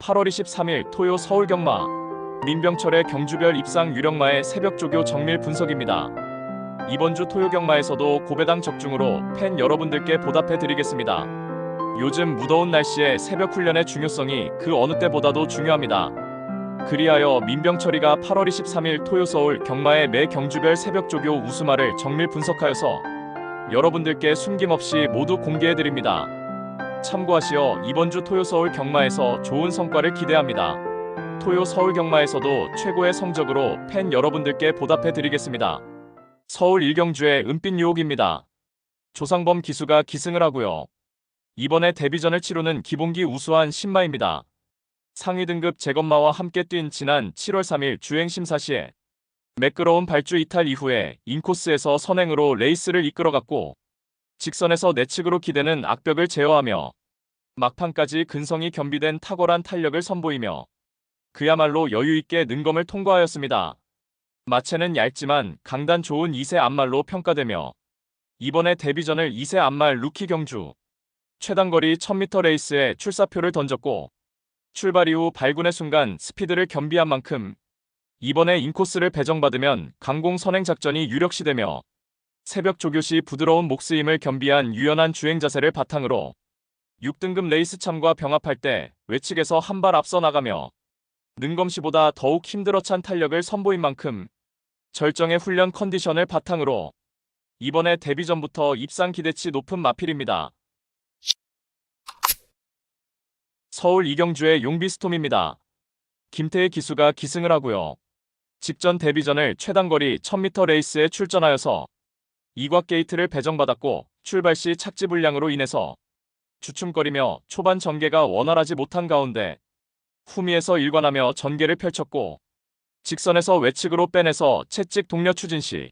8월 23일 토요 서울 경마 민병철의 경주별 입상 유령마의 새벽 조교 정밀 분석입니다. 이번 주 토요 경마에서도 고배당 적중으로 팬 여러분들께 보답해 드리겠습니다. 요즘 무더운 날씨에 새벽 훈련의 중요성이 그 어느 때보다도 중요합니다. 그리하여 민병철이가 8월 23일 토요 서울 경마의 매 경주별 새벽 조교 우수마를 정밀 분석하여서 여러분들께 숨김없이 모두 공개해 드립니다. 참고하시어 이번 주 토요 서울 경마에서 좋은 성과를 기대합니다. 토요 서울 경마에서도 최고의 성적으로 팬 여러분들께 보답해 드리겠습니다. 서울 일경주의 은빛 유혹입니다. 조상범 기수가 기승을 하고요. 이번에 데뷔전을 치르는 기본기 우수한 신마입니다. 상위 등급 재건마와 함께 뛴 지난 7월 3일 주행 심사 시에 매끄러운 발주 이탈 이후에 인코스에서 선행으로 레이스를 이끌어갔고 직선에서 내측으로 기대는 악벽을 제어하며 막판까지 근성이 겸비된 탁월한 탄력을 선보이며 그야말로 여유있게 능검을 통과하였습니다. 마체는 얇지만 강단 좋은 2세 앞말로 평가되며 이번에 데뷔전을 2세 앞말 루키 경주 최단거리 1000m 레이스에 출사표를 던졌고 출발 이후 발군의 순간 스피드를 겸비한 만큼 이번에 인코스를 배정받으면 강공 선행 작전이 유력시되며 새벽 조교 시 부드러운 목스임을 겸비한 유연한 주행 자세를 바탕으로 6등급 레이스 참과 병합할 때 외측에서 한 발 앞서 나가며 능검시보다 더욱 힘들어 찬 탄력을 선보인 만큼 절정의 훈련 컨디션을 바탕으로 이번에 데뷔 전부터 입상 기대치 높은 마필입니다. 서울 이경주의 용비스톰입니다. 김태희 기수가 기승을 하고요. 직전 데뷔전을 최단거리 1000m 레이스에 출전하여서 이곽 게이트를 배정받았고 출발 시 착지 불량으로 인해서 주춤거리며 초반 전개가 원활하지 못한 가운데 후미에서 일관하며 전개를 펼쳤고 직선에서 외측으로 빼내서 채찍 동력 추진 시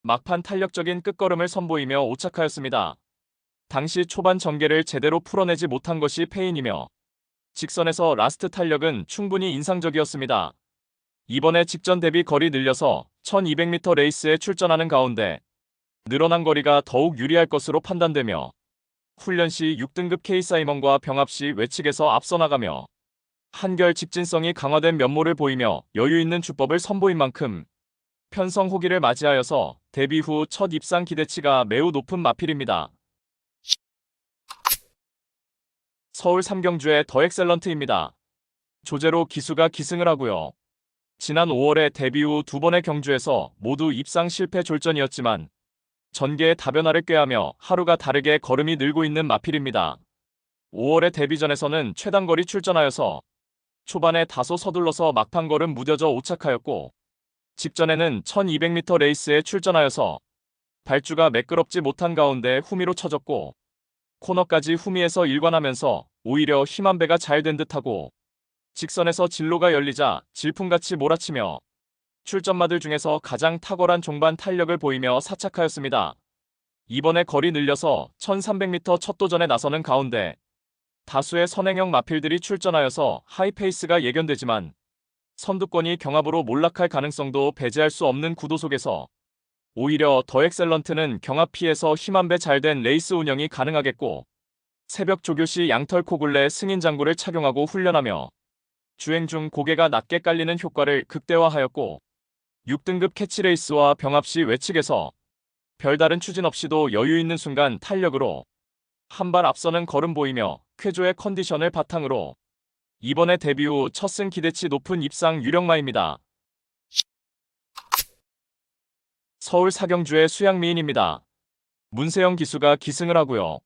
막판 탄력적인 끝걸음을 선보이며 오착하였습니다. 당시 초반 전개를 제대로 풀어내지 못한 것이 패인이며 직선에서 라스트 탄력은 충분히 인상적이었습니다. 이번에 직전 대비 거리 늘려서 1200m 레이스에 출전하는 가운데 늘어난 거리가 더욱 유리할 것으로 판단되며 훈련 시 6등급 K사이먼과 병합 시 외측에서 앞서 나가며 한결 직진성이 강화된 면모를 보이며 여유 있는 주법을 선보인 만큼 편성 호기를 맞이하여서 데뷔 후 첫 입상 기대치가 매우 높은 마필입니다. 서울 삼경주의 더 엑셀런트입니다. 조제로 기수가 기승을 하고요. 지난 5월에 데뷔 후 두 번의 경주에서 모두 입상 실패 졸전이었지만 전개의 다변화를 꾀하며 하루가 다르게 걸음이 늘고 있는 마필입니다. 5월의 데뷔전에서는 최단거리 출전하여서 초반에 다소 서둘러서 막판 걸음 무뎌져 오착하였고 직전에는 1200m 레이스에 출전하여서 발주가 매끄럽지 못한 가운데 후미로 쳐졌고 코너까지 후미에서 일관하면서 오히려 힘 한 배가 잘 된 듯하고 직선에서 진로가 열리자 질풍같이 몰아치며 출전마들 중에서 가장 탁월한 종반 탄력을 보이며 사착하였습니다. 이번에 거리 늘려서 1300m 첫 도전에 나서는 가운데 다수의 선행형 마필들이 출전하여서 하이페이스가 예견되지만 선두권이 경합으로 몰락할 가능성도 배제할 수 없는 구도 속에서 오히려 더 엑셀런트는 경합 피해서 힘한 배 잘 된 레이스 운영이 가능하겠고 새벽 조교 시 양털 코굴레 승인 장구를 착용하고 훈련하며 주행 중 고개가 낮게 깔리는 효과를 극대화하였고 6등급 캐치레이스와 병합 시 외측에서 별다른 추진 없이도 여유 있는 순간 탄력으로 한 발 앞서는 걸음 보이며 쾌조의 컨디션을 바탕으로 이번에 데뷔 후 첫 승 기대치 높은 입상 유력마입니다. 서울 사경주의 수양미인입니다. 문세영 기수가 기승을 하고요.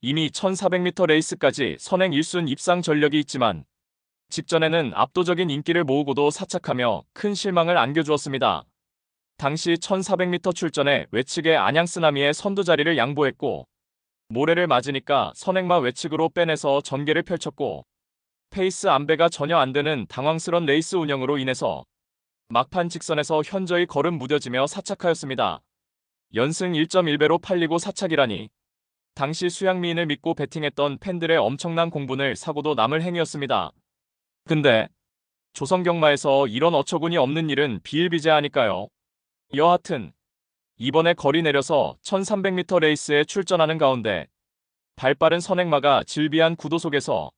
이미 1400m 레이스까지 선행 1순 입상 전력이 있지만 직전에는 압도적인 인기를 모으고도 사착하며 큰 실망을 안겨주었습니다. 당시 1400m 출전에 외측의 안양쓰나미의 선두 자리를 양보했고 모래를 맞으니까 선행마 외측으로 빼내서 전개를 펼쳤고 페이스 안배가 전혀 안 되는 당황스런 레이스 운영으로 인해서 막판 직선에서 현저히 걸음 무뎌지며 사착하였습니다. 연승 1.1배로 팔리고 사착이라니 당시 수양미인을 믿고 베팅했던 팬들의 엄청난 공분을 사고도 남을 행위였습니다. 근데 조선경마에서 이런 어처구니 없는 일은 비일비재하니까요. 여하튼 이번에 거리 내려서 1300m 레이스에 출전하는 가운데 발빠른 선행마가 질비한 구도 속에서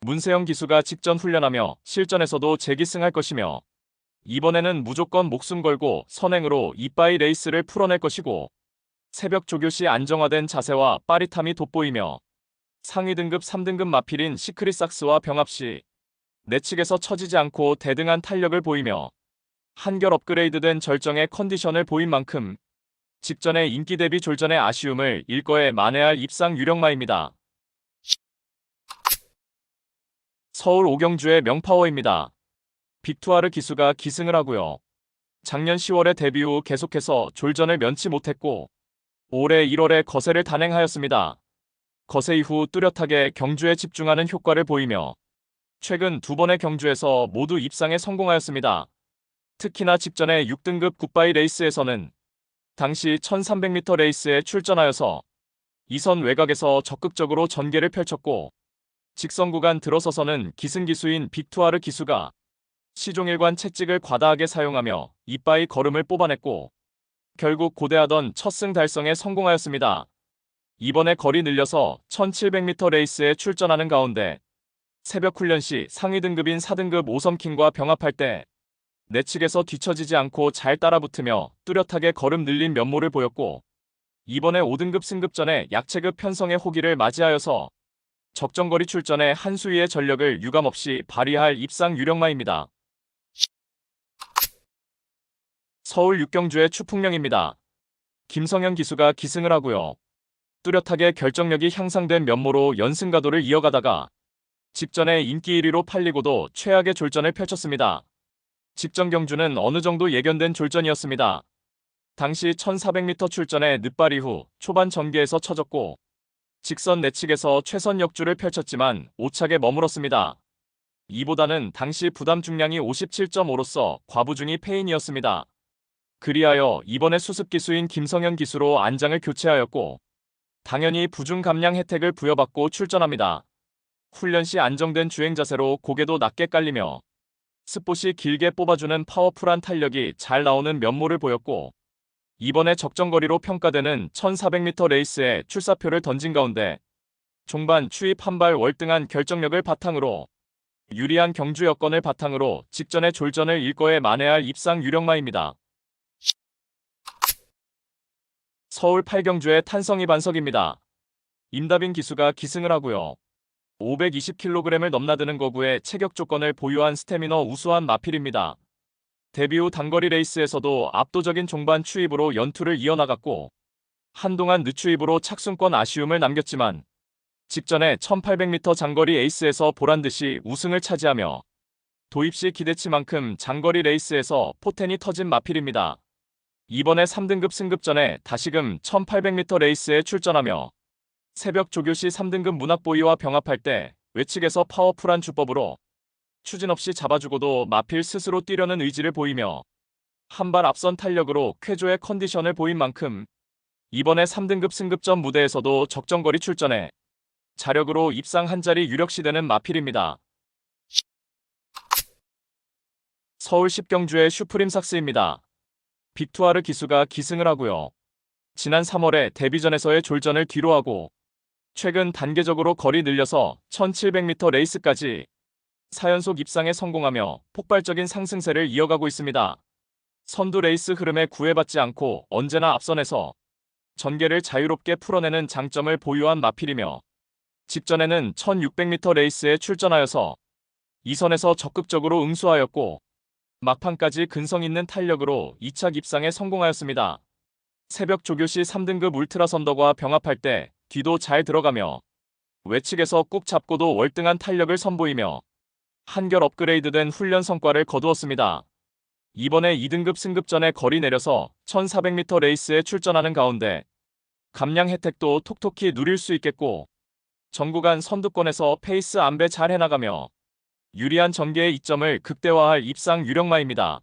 문세영 기수가 직전 훈련하며 실전에서도 재기승할 것이며 이번에는 무조건 목숨 걸고 선행으로 이빠이 레이스를 풀어낼 것이고 새벽 조교 시 안정화된 자세와 빠릿함이 돋보이며 상위 등급 3등급 마필인 시크릿삭스와 병합 시 내 측에서 처지지 않고 대등한 탄력을 보이며 한결 업그레이드된 절정의 컨디션을 보인 만큼 직전의 인기 대비 졸전의 아쉬움을 일거에 만회할 입상 유력마입니다. 서울 오경주의 명파워입니다. 빅투아르 기수가 기승을 하고요. 작년 10월에 데뷔 후 계속해서 졸전을 면치 못했고 올해 1월에 거세를 단행하였습니다. 거세 이후 뚜렷하게 경주에 집중하는 효과를 보이며 최근 두 번의 경주에서 모두 입상에 성공하였습니다. 특히나 직전의 6등급 굿바이 레이스에서는 당시 1300m 레이스에 출전하여서 이선 외곽에서 적극적으로 전개를 펼쳤고 직선 구간 들어서서는 기승기수인 빅투아르 기수가 시종일관 채찍을 과다하게 사용하며 이빠이 걸음을 뽑아냈고 결국 고대하던 첫 승 달성에 성공하였습니다. 이번에 거리 늘려서 1700m 레이스에 출전하는 가운데 새벽 훈련 시 상위 등급인 4등급 오섬킹과 병합할 때 내 측에서 뒤처지지 않고 잘 따라붙으며 뚜렷하게 걸음 늘린 면모를 보였고 이번에 5등급 승급 전에 약체급 편성의 호기를 맞이하여서 적정거리 출전에 한 수위의 전력을 유감없이 발휘할 입상 유력마입니다. 서울 육경주의 추풍령입니다. 김성현 기수가 기승을 하고요. 뚜렷하게 결정력이 향상된 면모로 연승가도를 이어가다가 직전에 인기 1위로 팔리고도 최악의 졸전을 펼쳤습니다. 직전 경주는 어느 정도 예견된 졸전이었습니다. 당시 1400m 출전에 늦발 이후 초반 전개에서 처졌고 직선 내측에서 최선 역주를 펼쳤지만 오착에 머물었습니다. 이보다는 당시 부담 중량이 57.5로서 과부중이 패인이었습니다. 그리하여 이번에 수습 기수인 김성현 기수로 안장을 교체하였고 당연히 부중 감량 혜택을 부여받고 출전합니다. 훈련 시 안정된 주행 자세로 고개도 낮게 깔리며 스포시 길게 뽑아주는 파워풀한 탄력이 잘 나오는 면모를 보였고 이번에 적정거리로 평가되는 1400m 레이스에 출사표를 던진 가운데 종반 추입 한발 월등한 결정력을 바탕으로 유리한 경주 여건을 바탕으로 직전의 졸전을 일거에 만회할 입상 유력마입니다. 서울 8경주의 탄성이 반석입니다. 임다빈 기수가 기승을 하고요. 520kg을 넘나드는 거구의 체격 조건을 보유한 스태미너 우수한 마필입니다. 데뷔 후 단거리 레이스에서도 압도적인 종반 추입으로 연투를 이어나갔고 한동안 늦추입으로 착순권 아쉬움을 남겼지만 직전에 1800m 장거리 에이스에서 보란듯이 우승을 차지하며 도입시 기대치만큼 장거리 레이스에서 포텐이 터진 마필입니다. 이번에 3등급 승급전에 다시금 1800m 레이스에 출전하며 새벽 조교시 3등급 문학보이와 병합할 때 외측에서 파워풀한 주법으로 추진 없이 잡아주고도 마필 스스로 뛰려는 의지를 보이며 한 발 앞선 탄력으로 쾌조의 컨디션을 보인 만큼 이번에 3등급 승급전 무대에서도 적정거리 출전해 자력으로 입상 한 자리 유력시되는 마필입니다. 서울 10경주의 슈프림 삭스입니다. 빅투아르 기수가 기승을 하고요. 지난 3월에 데뷔전에서의 졸전을 뒤로하고 최근 단계적으로 거리 늘려서 1700m 레이스까지 4연속 입상에 성공하며 폭발적인 상승세를 이어가고 있습니다. 선두 레이스 흐름에 구애받지 않고 언제나 앞선에서 전개를 자유롭게 풀어내는 장점을 보유한 마필이며 직전에는 1600m 레이스에 출전하여서 2선에서 적극적으로 응수하였고 막판까지 근성 있는 탄력으로 2차 입상에 성공하였습니다. 새벽 조교 시 3등급 울트라 선더과 병합할 때 뒤도 잘 들어가며 외측에서 꾹 잡고도 월등한 탄력을 선보이며 한결 업그레이드된 훈련 성과를 거두었습니다. 이번에 2등급 승급 전에 거리 내려서 1400m 레이스에 출전하는 가운데 감량 혜택도 톡톡히 누릴 수 있겠고 전구간 선두권에서 페이스 안배 잘 해나가며 유리한 전개의 이점을 극대화할 입상 유력마입니다.